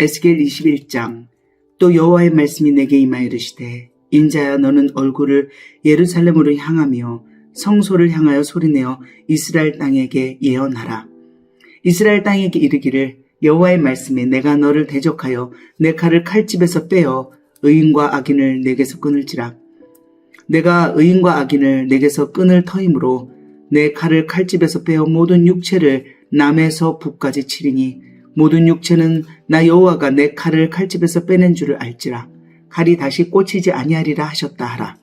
에스겔 21장 또 여호와의 말씀이 내게 임하여 이르시되 인자야 너는 얼굴을 예루살렘으로 향하며 성소를 향하여 소리내어 이스라엘 땅에게 예언하라. 이스라엘 땅에게 이르기를 여호와의 말씀에 내가 너를 대적하여 내 칼을 칼집에서 빼어 의인과 악인을 내게서 끊을지라. 내가 의인과 악인을 내게서 끊을 터이므로 내 칼을 칼집에서 빼어 모든 육체를 남에서 북까지 치리니 모든 육체는 나 여호와가 내 칼을 칼집에서 빼낸 줄을 알지라. 칼이 다시 꽂히지 아니하리라 하셨다 하라.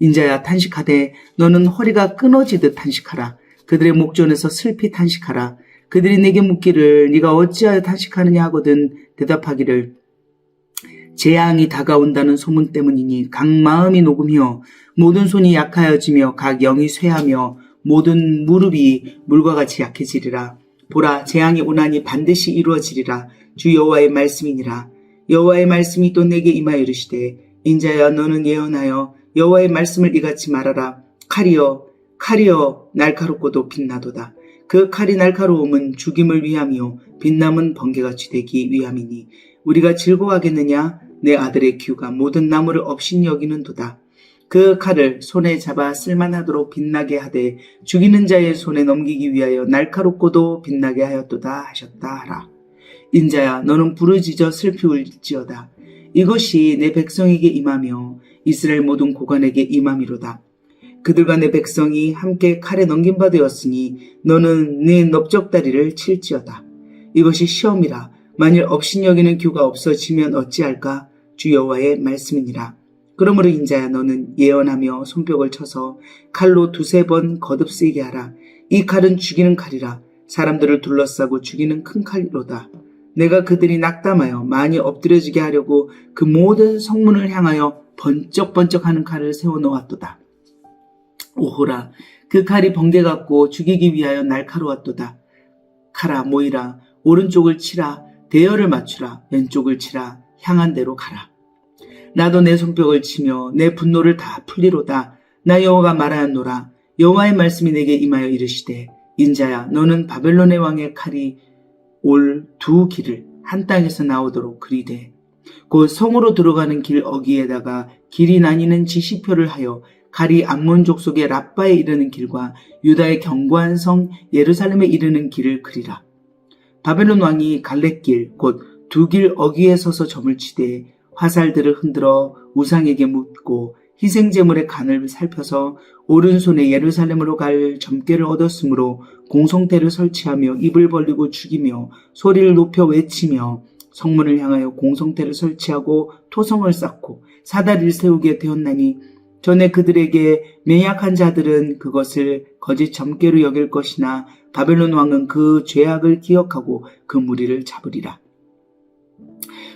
인자야 탄식하되 너는 허리가 끊어지듯 탄식하라. 그들의 목전에서 슬피 탄식하라. 그들이 내게 묻기를 네가 어찌하여 탄식하느냐 하거든 대답하기를 재앙이 다가온다는 소문 때문이니 각 마음이 녹으며 모든 손이 약하여지며 각 영이 쇠하며 모든 무릎이 물과 같이 약해지리라. 보라 재앙이 오나니 반드시 이루어지리라. 주 여호와의 말씀이니라. 여호와의 말씀이 또 내게 임하여 이르시되 인자야 너는 예언하여 여호와의 말씀을 이같이 말하라. 칼이여 칼이여 날카롭고도 빛나도다. 그 칼이 날카로움은 죽임을 위함이요 빛남은 번개같이 되기 위함이니 우리가 즐거워하겠느냐 내 아들의 기후가 모든 나무를 없인 여기는 도다. 그 칼을 손에 잡아 쓸만하도록 빛나게 하되 죽이는 자의 손에 넘기기 위하여 날카롭고도 빛나게 하였도다 하셨다 하라. 인자야 너는 부르짖어 슬피 울지어다. 이것이 내 백성에게 임하며 이스라엘 모든 고관에게 임함이로다. 그들과 내 백성이 함께 칼에 넘김바 되었으니 너는 네 넓적다리를 칠지어다. 이것이 시험이라 만일 없인 여기는 교가 없어지면 어찌할까 주 여호와의 말씀이니라. 그러므로 인자야 너는 예언하며 손뼉을 쳐서 칼로 두세 번 거듭쓰게 하라. 이 칼은 죽이는 칼이라 사람들을 둘러싸고 죽이는 큰 칼이로다. 내가 그들이 낙담하여 많이 엎드려지게 하려고 그 모든 성문을 향하여 번쩍번쩍하는 칼을 세워놓았도다. 오호라 그 칼이 번개 같고 죽이기 위하여 날카로웠도다. 칼아 모이라 오른쪽을 치라 대열을 맞추라 왼쪽을 치라 향한 대로 가라. 나도 내 손뼉을 치며 내 분노를 다 풀리로다. 나 여호와가 말하였노라. 여호와의 말씀이 내게 임하여 이르시되 인자야 너는 바벨론의 왕의 칼이 올 두 길을 한 땅에서 나오도록 그리되 곧 성으로 들어가는 길 어기에다가 길이 나뉘는 지시표를 하여 칼이 암몬 족 속의 라빠에 이르는 길과 유다의 견고한 성 예루살렘에 이르는 길을 그리라. 바벨론 왕이 갈래길 곧 두 길 어귀에 서서 점을 치되 화살들을 흔들어 우상에게 묻고 희생제물의 간을 살펴서 오른손에 예루살렘으로 갈 점괘를 얻었으므로 공성대를 설치하며 입을 벌리고 죽이며 소리를 높여 외치며 성문을 향하여 공성대를 설치하고 토성을 쌓고 사다리를 세우게 되었나니 전에 그들에게 맹약한 자들은 그것을 거짓 점괘로 여길 것이나 바벨론 왕은 그 죄악을 기억하고 그 무리를 잡으리라.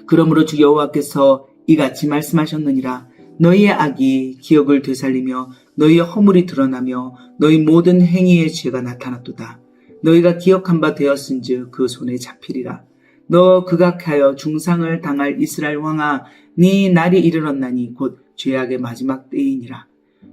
그러므로 주 여호와께서 이같이 말씀하셨느니라 너희의 악이 기억을 되살리며 너희의 허물이 드러나며 너희 모든 행위의 죄가 나타났도다. 너희가 기억한 바 되었은즉 그 손에 잡히리라. 너 극악하여 중상을 당할 이스라엘 왕아 네 날이 이르렀나니 곧 죄악의 마지막 때이니라.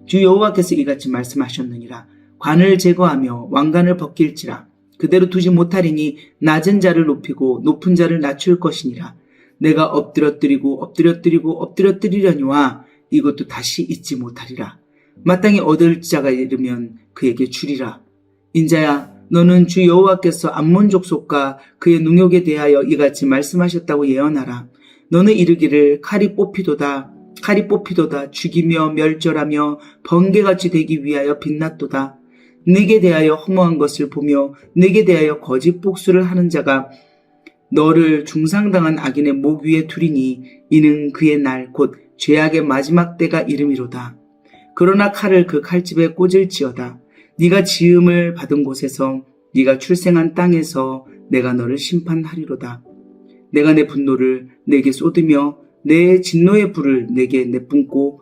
주 여호와께서 이같이 말씀하셨느니라. 관을 제거하며 왕관을 벗길지라. 그대로 두지 못하리니 낮은 자를 높이고 높은 자를 낮출 것이니라. 내가 엎드려뜨리고 엎드려뜨리고 엎드려뜨리려니와 이것도 다시 잊지 못하리라. 마땅히 얻을 자가 이르면 그에게 주리라. 인자야 너는 주 여호와께서 암몬 족속과 그의 능욕에 대하여 이같이 말씀하셨다고 예언하라. 너는 이르기를 칼이 뽑히도다 칼이 뽑히도다 죽이며 멸절하며 번개같이 되기 위하여 빛났도다. 네게 대하여 허무한 것을 보며 네게 대하여 거짓 복수를 하는 자가 너를 중상당한 악인의 목 위에 두리니 이는 그의 날 곧 죄악의 마지막 때가 이름이로다. 그러나 칼을 그 칼집에 꽂을지어다. 네가 지음을 받은 곳에서 네가 출생한 땅에서 내가 너를 심판하리로다. 내가 내 분노를 내게 쏟으며 내 진노의 불을 내게 내뿜고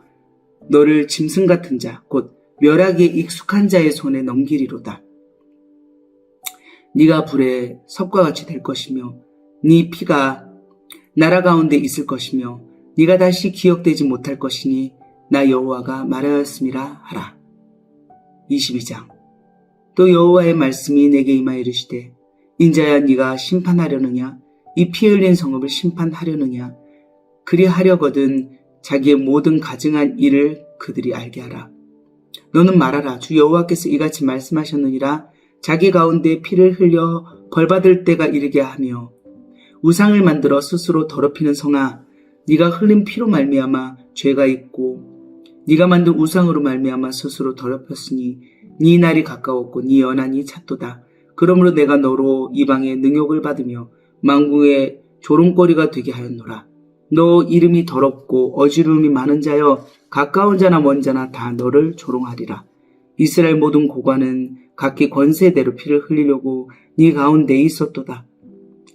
너를 짐승 같은 자, 곧 멸하기에 익숙한 자의 손에 넘기리로다. 네가 불에 섭과 같이 될 것이며 네 피가 나라 가운데 있을 것이며 네가 다시 기억되지 못할 것이니 나 여호와가 말하였음이라 하라. 22장. 또 여호와의 말씀이 내게 임하여 이르시되 인자야 네가 심판하려느냐? 이 피 흘린 성읍을 심판하려느냐? 그리하려거든 자기의 모든 가증한 일을 그들이 알게 하라. 너는 말하라. 주 여호와께서 이같이 말씀하셨느니라. 자기 가운데 피를 흘려 벌받을 때가 이르게 하며 우상을 만들어 스스로 더럽히는 성아 네가 흘린 피로 말미암아 죄가 있고 네가 만든 우상으로 말미암아 스스로 더럽혔으니 네 날이 가까웠고 네 연한이 찼도다. 그러므로 내가 너로 이방의 능욕을 받으며 망궁의 조롱거리가 되게 하였노라. 너 이름이 더럽고 어지러움이 많은 자여 가까운 자나 먼 자나 다 너를 조롱하리라. 이스라엘 모든 고관은 각기 권세대로 피를 흘리려고 네 가운데 있었도다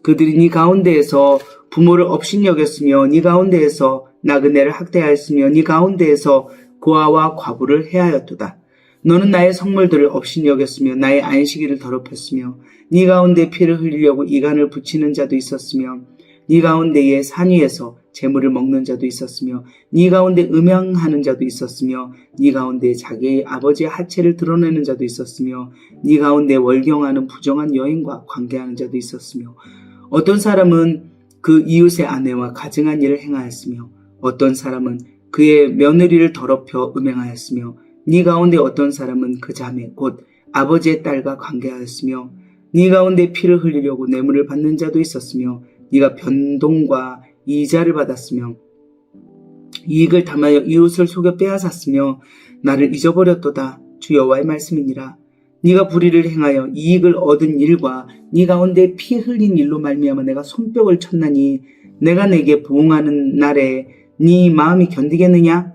그들이 네 가운데에서 부모를 업신여겼으며 네 가운데에서 나그네를 학대하였으며 네 가운데에서 고아와 과부를 해하였도다. 너는 나의 성물들을 업신여겼으며 나의 안식일을 더럽혔으며 네 가운데 피를 흘리려고 이간을 붙이는 자도 있었으며 네 가운데에 산 위에서 재물을 먹는 자도 있었으며 네 가운데 음양하는 자도 있었으며 네 가운데 자기의 아버지의 하체를 드러내는 자도 있었으며 네 가운데 월경하는 부정한 여인과 관계하는 자도 있었으며 어떤 사람은 그 이웃의 아내와 가증한 일을 행하였으며 어떤 사람은 그의 며느리를 더럽혀 음행하였으며 네 가운데 어떤 사람은 그 자매 곧 아버지의 딸과 관계하였으며 네 가운데 피를 흘리려고 뇌물을 받는 자도 있었으며 네가 변동과 이자를 받았으며 이익을 담하여 이웃을 속여 빼앗았으며 나를 잊어버렸도다. 주 여호와의 말씀이니라 네가 불의를 행하여 이익을 얻은 일과 네 가운데 피 흘린 일로 말미암아 내가 손뼉을 쳤나니 내가 내게 보응하는 날에 네 마음이 견디겠느냐?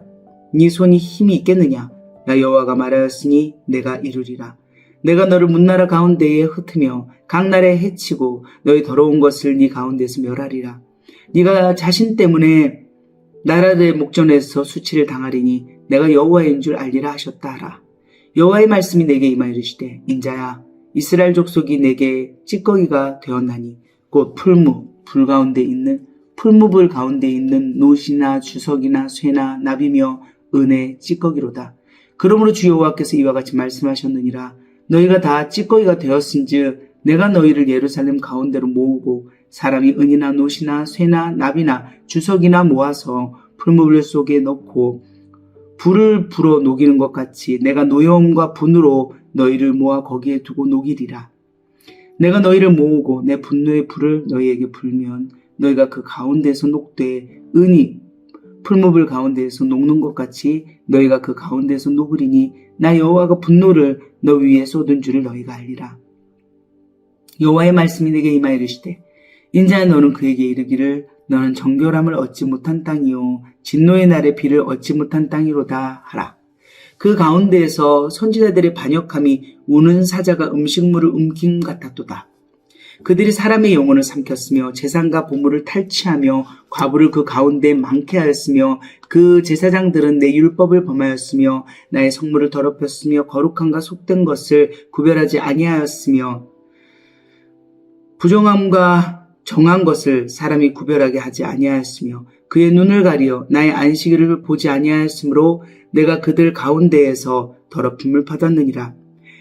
네 손이 힘이 있겠느냐? 나 여호와가 말하였으니 내가 이루리라. 내가 너를 문나라 가운데에 흩으며 강날에 해치고 너의 더러운 것을 네 가운데서 멸하리라. 네가 자신 때문에 나라들의 목전에서 수치를 당하리니 내가 여호와인 줄 알리라 하셨다 하라 여호와의 말씀이 내게 임하 이르시되 인자야 이스라엘 족속이 내게 찌꺼기가 되었나니 곧 풀무 불 가운데 있는 풀무불 가운데 있는 노시나 주석이나 쇠나 나비며 은혜 찌꺼기로다. 그러므로 주 여호와께서 이와 같이 말씀하셨느니라 너희가 다 찌꺼기가 되었은즉 내가 너희를 예루살렘 가운데로 모으고 사람이 은이나 노시나 쇠나 나비나 주석이나 모아서 풀무불 속에 넣고 불을 불어 녹이는 것 같이 내가 노여움과 분으로 너희를 모아 거기에 두고 녹이리라. 내가 너희를 모으고 내 분노의 불을 너희에게 불면 너희가 그 가운데서 녹되 은이 풀무불 가운데에서 녹는 것 같이 너희가 그 가운데서 녹으리니 나 여호와가 분노를 너 위에 쏟은 줄을 너희가 알리라. 여호와의 말씀이 내게 임하 이르시되 인자야 너는 그에게 이르기를 너는 정결함을 얻지 못한 땅이요 진노의 날에 비를 얻지 못한 땅이로다 하라. 그 가운데에서 선지자들의 반역함이 우는 사자가 음식물을 움킴 같았도다. 그들이 사람의 영혼을 삼켰으며 재산과 보물을 탈취하며 과부를 그 가운데 많게 하였으며 그 제사장들은 내 율법을 범하였으며 나의 성물을 더럽혔으며 거룩함과 속된 것을 구별하지 아니하였으며 부정함과 정한 것을 사람이 구별하게 하지 아니하였으며 그의 눈을 가리어 나의 안식일을 보지 아니하였으므로 내가 그들 가운데에서 더럽힘을 받았느니라.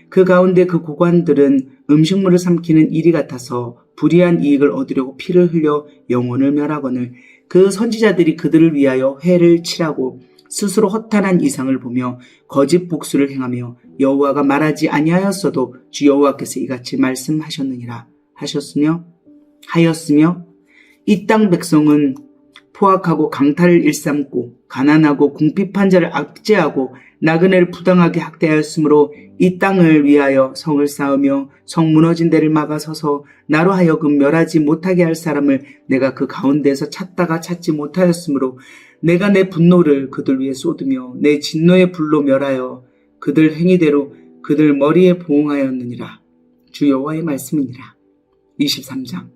그 가운데 그 고관들은 음식물을 삼키는 일이 같아서 불의한 이익을 얻으려고 피를 흘려 영혼을 멸하거늘 그 선지자들이 그들을 위하여 회를 치라고 스스로 허탄한 이상을 보며 거짓 복수를 행하며 여호와가 말하지 아니하였어도 주 여호와께서 이같이 말씀하셨느니라 하셨으며 하였으며 이 땅 백성은 포악하고 강탈을 일삼고 가난하고 궁핍한 자를 압제하고 나그네를 부당하게 학대하였으므로 이 땅을 위하여 성을 쌓으며 성 무너진 데를 막아서서 나로 하여금 멸하지 못하게 할 사람을 내가 그 가운데서 찾다가 찾지 못하였으므로 내가 내 분노를 그들 위에 쏟으며 내 진노의 불로 멸하여 그들 행위대로 그들 머리에 보응하였느니라. 주 여호와의 말씀이니라. 23장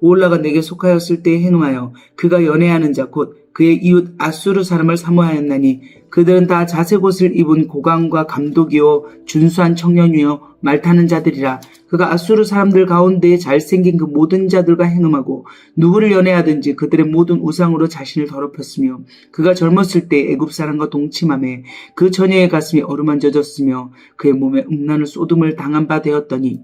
올라가 내게 속하였을 때에 행음하여 그가 연애하는 자 곧 그의 이웃 아수르 사람을 사모하였나니 그들은 다 자색 옷을 입은 고강과 감독이요 준수한 청년이요 말타는 자들이라. 그가 아수르 사람들 가운데 잘생긴 그 모든 자들과 행음하고 누구를 연애하든지 그들의 모든 우상으로 자신을 더럽혔으며 그가 젊었을 때 애굽 사람과 동침함에 그 처녀의 가슴이 어루만져졌으며 그의 몸에 음란을 쏟음을 당한 바 되었더니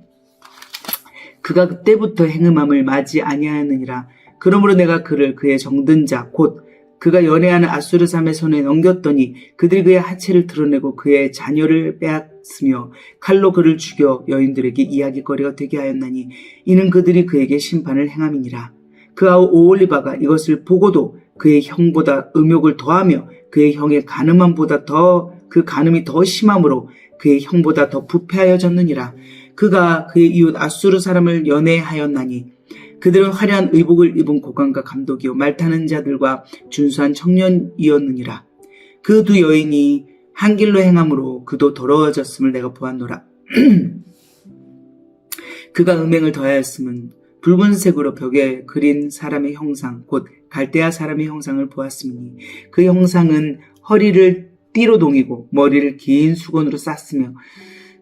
그가 그때부터 행음함을 맞이 아니하느니라. 그러므로 내가 그를 그의 정든 자, 곧 그가 연애하는 아수르 삼의 손에 넘겼더니 그들이 그의 하체를 드러내고 그의 자녀를 빼앗으며 칼로 그를 죽여 여인들에게 이야기거리가 되게 하였나니 이는 그들이 그에게 심판을 행함이니라. 그 아우 오올리바가 이것을 보고도 그의 형보다 음욕을 더하며 그의 형의 가늠함보다 더 그 가늠이 더 심함으로 그의 형보다 더 부패하여졌느니라. 그가 그의 이웃 아수르 사람을 연애하였나니 그들은 화려한 의복을 입은 고관과 감독이요 말타는 자들과 준수한 청년이었느니라. 그 두 여인이 한 길로 행함으로 그도 더러워졌음을 내가 보았노라. 그가 음행을 더하였음은 붉은색으로 벽에 그린 사람의 형상, 곧 갈대아 사람의 형상을 보았으니 그 형상은 허리를 띠로 동이고 머리를 긴 수건으로 쌌으며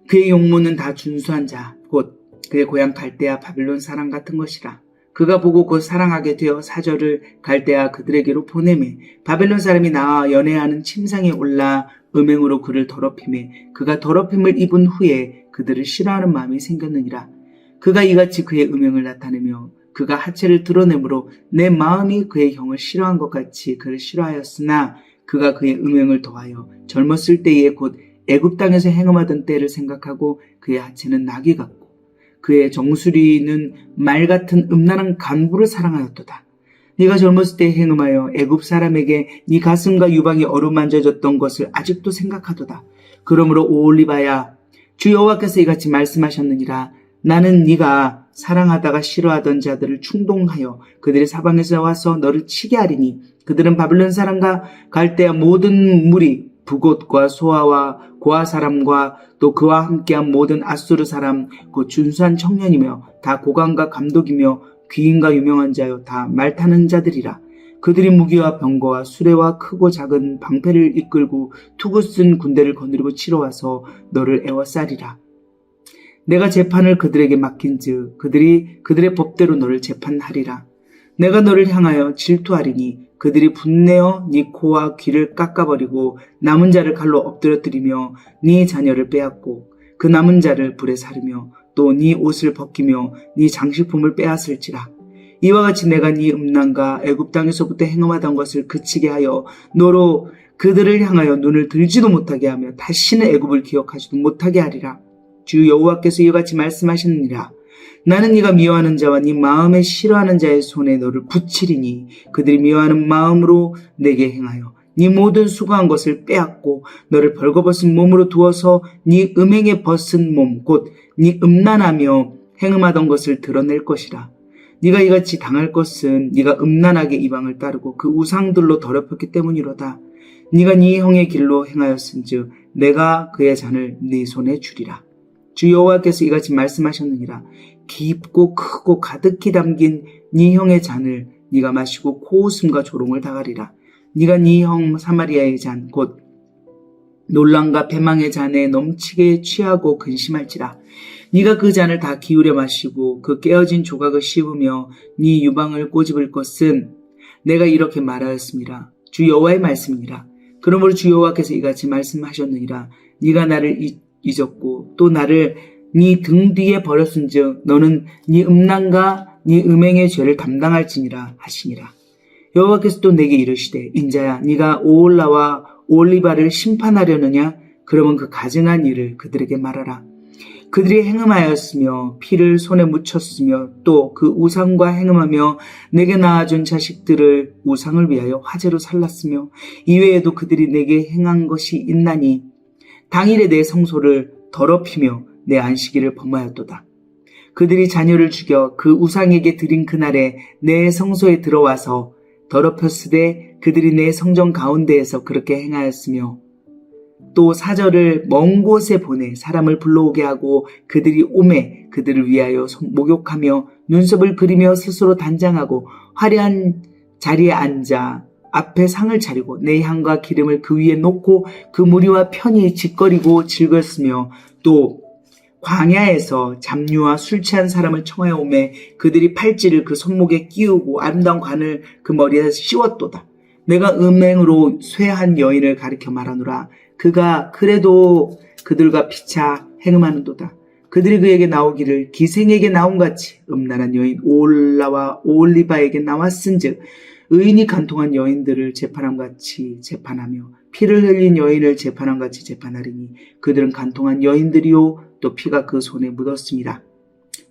그의 용모는 다 준수한 자, 곧 그의 고향 갈대아 바빌론 사람 같은 것이라. 그가 보고 곧 사랑하게 되어 사절을 갈대아 그들에게로 보내매 바벨론 사람이 나와 연애하는 침상에 올라 음행으로 그를 더럽힘에 그가 더럽힘을 입은 후에 그들을 싫어하는 마음이 생겼느니라. 그가 이같이 그의 음행을 나타내며 그가 하체를 드러내므로 내 마음이 그의 형을 싫어한 것 같이 그를 싫어하였으나 그가 그의 음행을 더하여 젊었을 때에 곧 애굽 땅에서 행음하던 때를 생각하고 그의 하체는 나귀 같고 그의 정수리는 말 같은 음란한 간부를 사랑하였도다. 네가 젊었을 때 행음하여 애굽 사람에게 네 가슴과 유방이 어루만져졌던 것을 아직도 생각하도다. 그러므로 오올리바야 주 여호와께서 이같이 말씀하셨느니라 나는 네가 사랑하다가 싫어하던 자들을 충동하여 그들의 사방에서 와서 너를 치게 하리니 그들은 바빌론 사람과 갈대아 모든 무리 부곳과 소아와 고아 사람과 또 그와 함께한 모든 아수르 사람 그 준수한 청년이며 다 고관과 감독이며 귀인과 유명한 자요 다 말 타는 자들이라. 그들이 무기와 병거와 수레와 크고 작은 방패를 이끌고 투구 쓴 군대를 거느리고 치러 와서 너를 애워싸리라. 내가 재판을 그들에게 맡긴즉 그들이 그들의 법대로 너를 재판하리라. 내가 너를 향하여 질투하리니 그들이 분내어 네 코와 귀를 깎아버리고 남은 자를 칼로 엎드려뜨리며 네 자녀를 빼앗고 그 남은 자를 불에 사르며 또 네 옷을 벗기며 네 장식품을 빼앗을지라. 이와 같이 내가 네 음란과 애굽 땅에서부터 행음하던 것을 그치게 하여 너로 그들을 향하여 눈을 들지도 못하게 하며 다시는 애굽을 기억하지도 못하게 하리라. 주 여호와께서 이와 같이 말씀하셨느니라 나는 네가 미워하는 자와 네 마음에 싫어하는 자의 손에 너를 붙이리니 그들이 미워하는 마음으로 내게 행하여 네 모든 수고한 것을 빼앗고 너를 벌거벗은 몸으로 두어서 네 음행에 벗은 몸 곧 네 음란하며 행음하던 것을 드러낼 것이라. 네가 이같이 당할 것은 네가 음란하게 이방을 따르고 그 우상들로 더럽혔기 때문이로다. 네가 네 형의 길로 행하였은즉 내가 그의 잔을 네 손에 주리라. 주 여호와께서 이같이 말씀하셨느니라 깊고 크고 가득히 담긴 네 형의 잔을 네가 마시고 코웃음과 조롱을 당하리라. 네가 네 형 사마리아의 잔 곧 논란과 패망의 잔에 넘치게 취하고 근심할지라. 네가 그 잔을 다 기울여 마시고 그 깨어진 조각을 씹으며 네 유방을 꼬집을 것은 내가 이렇게 말하였습니다. 주 여호와의 말씀이니라. 그러므로 주 여호와께서 이같이 말씀하셨느니라. 네가 나를 잊었고 또 나를 네 등 뒤에 버렸은즉 너는 네 음란과 네 음행의 죄를 담당할지니라 하시니라. 여호와께서 또 내게 이르시되 인자야 네가 오올라와 올리바를 심판하려느냐 그러면 그 가증한 일을 그들에게 말하라. 그들이 행음하였으며 피를 손에 묻혔으며 또 그 우상과 행음하며 내게 낳아준 자식들을 우상을 위하여 화제로 살랐으며 이외에도 그들이 내게 행한 것이 있나니 당일에 내 성소를 더럽히며 내 안식일을 범하였도다. 그들이 자녀를 죽여 그 우상에게 드린 그날에 내 성소에 들어와서 더럽혔으되 그들이 내 성전 가운데에서 그렇게 행하였으며 또 사절을 먼 곳에 보내 사람을 불러오게 하고 그들이 오매 그들을 위하여 손- 목욕하며 눈썹을 그리며 스스로 단장하고 화려한 자리에 앉아 앞에 상을 차리고 내 향과 기름을 그 위에 놓고 그 무리와 편히 짓거리고 즐겼으며 또 광야에서 잡류와 술 취한 사람을 청하여 오매 그들이 팔찌를 그 손목에 끼우고 아름다운 관을 그 머리에 씌웠도다. 내가 음행으로 쇠한 여인을 가리켜 말하노라. 그가 그래도 그들과 피차 행음하는도다. 그들이 그에게 나오기를 기생에게 나온 같이 음란한 여인 올라와 올리바에게 나왔은즉 의인이 간통한 여인들을 재판함 같이 재판하며 피를 흘린 여인을 재판함 같이 재판하리니 그들은 간통한 여인들이요 또 피가 그 손에 묻었습니다.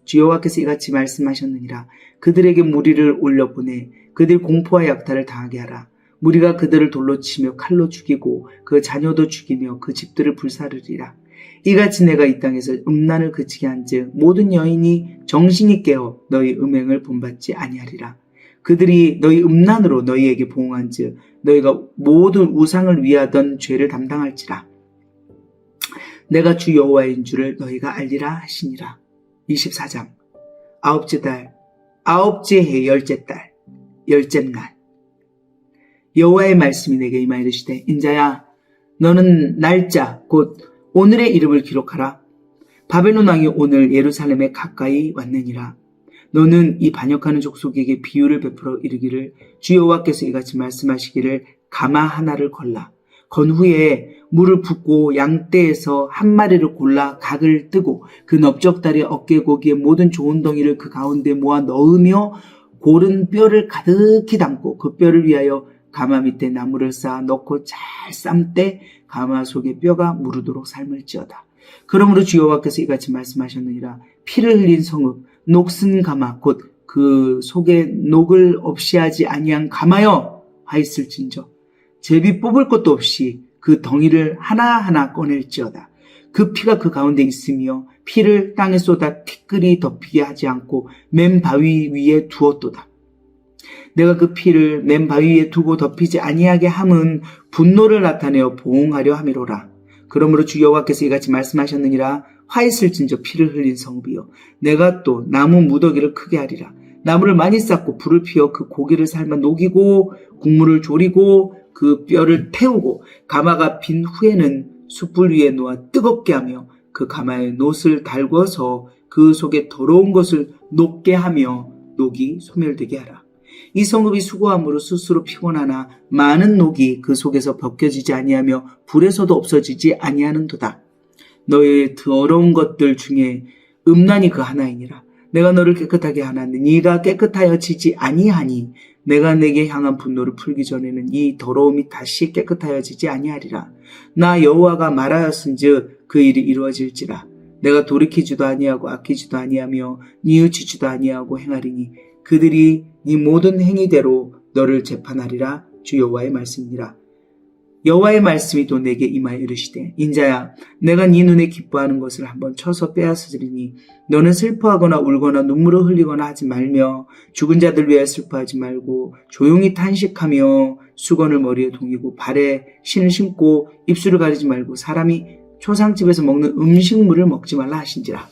주여와께서 이같이 말씀하셨느니라. 그들에게 무리를 올려보내 그들 공포와 약탈을 당하게 하라. 무리가 그들을 돌로 치며 칼로 죽이고 그 자녀도 죽이며 그 집들을 불사르리라. 이같이 내가 이 땅에서 음란을 그치게 한즉 모든 여인이 정신이 깨어 너희 음행을 본받지 아니하리라. 그들이 너희 음란으로 너희에게 보응한즉 너희가 모든 우상을 위하던 죄를 담당할지라 내가 주 여호와인 줄을 너희가 알리라 하시니라. 24장. 아홉째 달 아홉째 해 열째 달 열째 날. 여호와의 말씀이 내게 임하 이르시되 인자야 너는 날짜 곧 오늘의 이름을 기록하라. 바벨론 왕이 오늘 예루살렘에 가까이 왔느니라. 너는 이 반역하는 족속에게 비유를 베풀어 이르기를 주 여호와께서 이같이 말씀하시기를 가마 하나를 걸라 건 후에 물을 붓고 양떼에서 한 마리를 골라 각을 뜨고 그 넓적다리 어깨고기의 모든 좋은 덩이를 그 가운데 모아 넣으며 고른 뼈를 가득히 담고 그 뼈를 위하여 가마 밑에 나무를 쌓아 넣고 잘 삶되 가마 속에 뼈가 무르도록 삶을지어다. 그러므로 주 여호와께서 이같이 말씀하셨느니라 피를 흘린 성읍 녹슨 가마 곧 그 속에 녹을 없이 하지 아니한 가마여 하였을진저 제비 뽑을 것도 없이 그 덩이를 하나하나 꺼낼지어다. 그 피가 그 가운데 있으며 피를 땅에 쏟아 티끌이 덮이게 하지 않고 맨 바위 위에 두었도다. 내가 그 피를 맨 바위 위에 두고 덮이지 아니하게 함은 분노를 나타내어 보응하려 함이로라. 그러므로 주 여호와께서 이같이 말씀하셨느니라 화했을진저 피를 흘린 성읍이여 내가 또 나무 무더기를 크게 하리라 나무를 많이 쌓고 불을 피워 그 고기를 삶아 녹이고 국물을 졸이고 그 뼈를 태우고 가마가 빈 후에는 숯불 위에 놓아 뜨겁게 하며 그 가마에 놋을 달궈서 그 속에 더러운 것을 녹게 하며 녹이 소멸되게 하라. 이 성읍이 수고함으로 스스로 피곤하나 많은 녹이 그 속에서 벗겨지지 아니하며 불에서도 없어지지 아니하는도다. 너의 더러운 것들 중에 음란이 그 하나이니라. 내가 너를 깨끗하게 하나니 네가 깨끗하여 지지 아니하니 내가 내게 향한 분노를 풀기 전에는 이 더러움이 다시 깨끗하여지지 아니하리라. 나 여호와가 말하였은즉 그 일이 이루어질지라. 내가 돌이키지도 아니하고 아끼지도 아니하며 뉘우치지도 아니하고 행하리니 그들이 네 모든 행위대로 너를 재판하리라. 주 여호와의 말씀이니라. 여호와의 말씀이 또 내게 임하여 이르시되 인자야 내가 네 눈에 기뻐하는 것을 한번 쳐서 빼앗으리니 너는 슬퍼하거나 울거나 눈물을 흘리거나 하지 말며 죽은 자들 위하여 슬퍼하지 말고 조용히 탄식하며 수건을 머리에 동이고 발에 신을 신고 입술을 가리지 말고 사람이 초상집에서 먹는 음식물을 먹지 말라 하신지라.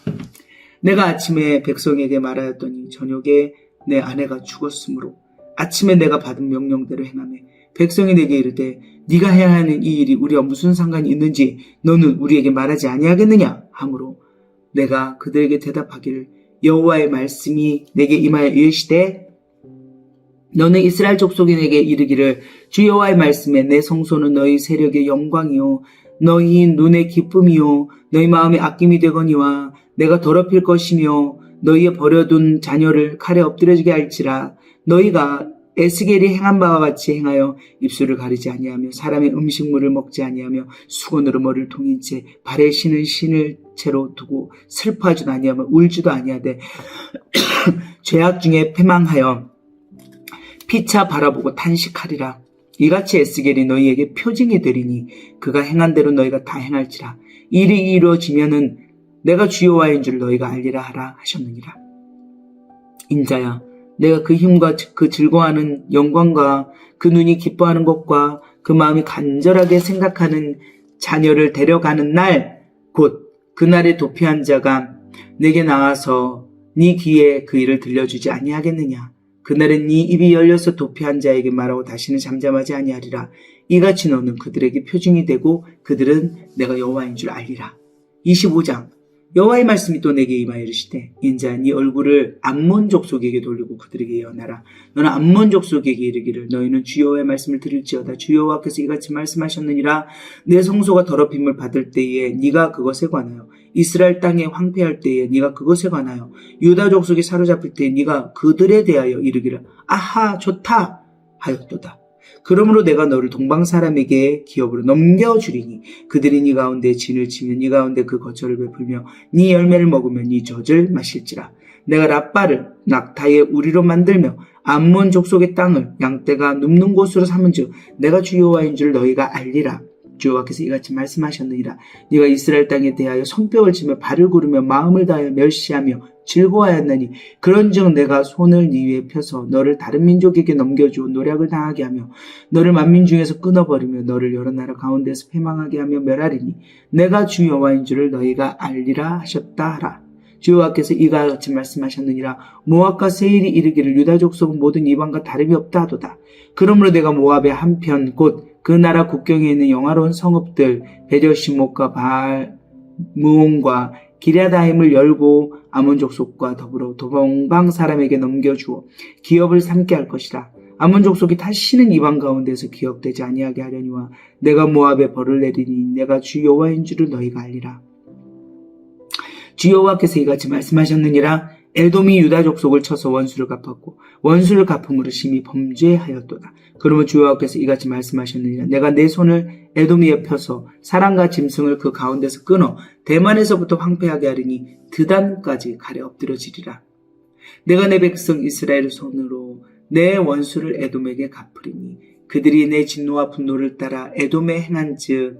내가 아침에 백성에게 말하였더니 저녁에 내 아내가 죽었으므로 아침에 내가 받은 명령대로 행하며 백성이 내게 이르되 네가 해야 하는 이 일이 우리와 무슨 상관이 있는지 너는 우리에게 말하지 아니하겠느냐? 하므로 내가 그들에게 대답하기를 여호와의 말씀이 내게 임하여 이르시되 너는 이스라엘 족속인에게 이르기를 주 여호와의 말씀에 내 성소는 너희 세력의 영광이요 너희 눈의 기쁨이요 너희 마음의 아낌이 되거니와 내가 더럽힐 것이며 너희의 버려둔 자녀를 칼에 엎드려지게 할지라. 너희가 에스겔이 행한 바와 같이 행하여 입술을 가리지 아니하며 사람의 음식물을 먹지 아니하며 수건으로 머리를 동인 채 발에 신은 신을 채로 두고 슬퍼하지도 아니하며 울지도 아니하되 죄악 중에 패망하여 피차 바라보고 탄식하리라. 이같이 에스겔이 너희에게 표징이 되리니 그가 행한 대로 너희가 다 행할지라. 일이 이루어지면은 내가 주여와인 줄 너희가 알리라 하라 하셨느니라. 인자야, 내가 그 힘과 그 즐거워하는 영광과 그 눈이 기뻐하는 것과 그 마음이 간절하게 생각하는 자녀를 데려가는 날 곧 그날에 도피한 자가 내게 나와서 네 귀에 그 일을 들려주지 아니하겠느냐? 그날은 네 입이 열려서 도피한 자에게 말하고 다시는 잠잠하지 아니하리라. 이같이 너는 그들에게 표징이 되고 그들은 내가 여호와인 줄 알리라. 25장 여호와의 말씀이 또 내게 임하여 이르시되 인자 네 얼굴을 암몬 족속에게 돌리고 그들에게 예언하라. 너는 암몬 족속에게 이르기를 너희는 주 여호와의 말씀을 들을지어다. 주 여호와께서 이같이 말씀하셨느니라. 내 성소가 더럽힘을 받을 때에 네가 그것에 관하여 이스라엘 땅에 황폐할 때에 네가 그것에 관하여 유다 족속이 사로잡힐 때에 네가 그들에 대하여 이르기를 아하 좋다 하였도다 그러므로 내가 너를 동방 사람에게 기업으로 넘겨주리니 그들이 네 가운데 진을 치며 네 가운데 그 거처를 베풀며 네 열매를 먹으며 네 젖을 마실지라. 내가 라빠를 낙타의 우리로 만들며 암몬 족속의 땅을 양떼가 눕는 곳으로 삼은즉 내가 주 여호와인 줄 너희가 알리라. 주 여호와께서 이같이 말씀하셨느니라 네가 이스라엘 땅에 대하여 손뼉을 치며 발을 구르며 마음을 다하여 멸시하며 즐거워하였나니 그런즉 내가 손을 네 위에 펴서 너를 다른 민족에게 넘겨주어 노력을 당하게 하며 너를 만민 중에서 끊어버리며 너를 여러 나라 가운데서 패망하게 하며 멸하리니 내가 주 여호와인 줄을 너희가 알리라 하셨다 하라. 주 여호와께서 이와 같이 말씀하셨느니라 모압과 세일이 이르기를 유다 족속은 모든 이방과 다름이 없다 하도다. 그러므로 내가 모압의 한편 곧 그 나라 국경에 있는 영화로운 성읍들 베저시목과 바알 무온과 기랴다임을 열고 아몬 족속과 더불어 도방방 사람에게 넘겨주어 기업을 삼게 할 것이라. 아몬 족속이 다시는 이방 가운데서 기억되지 아니하게 하려니와 내가 모압에 벌을 내리니 내가 주 여호와인 줄을 너희가 알리라. 주 여호와께서 이같이 말씀하셨느니라 에돔이 유다 족속을 쳐서 원수를 갚았고 원수를 갚음으로 심히 범죄하였도다. 그러면 주 여호와께서 이같이 말씀하셨느니라 내가 내 손을 에돔 위에 펴서 사람과 짐승을 그 가운데서 끊어 대만에서부터 황폐하게 하리니 드단까지 가려 엎드려지리라. 내가 내 백성 이스라엘 손으로 내 원수를 에돔에게 갚으리니 그들이 내 진노와 분노를 따라 에돔에 행한즉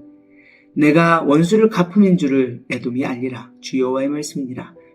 내가 원수를 갚음인 줄을 에돔이 알리라. 주 여호와의 말씀이니라.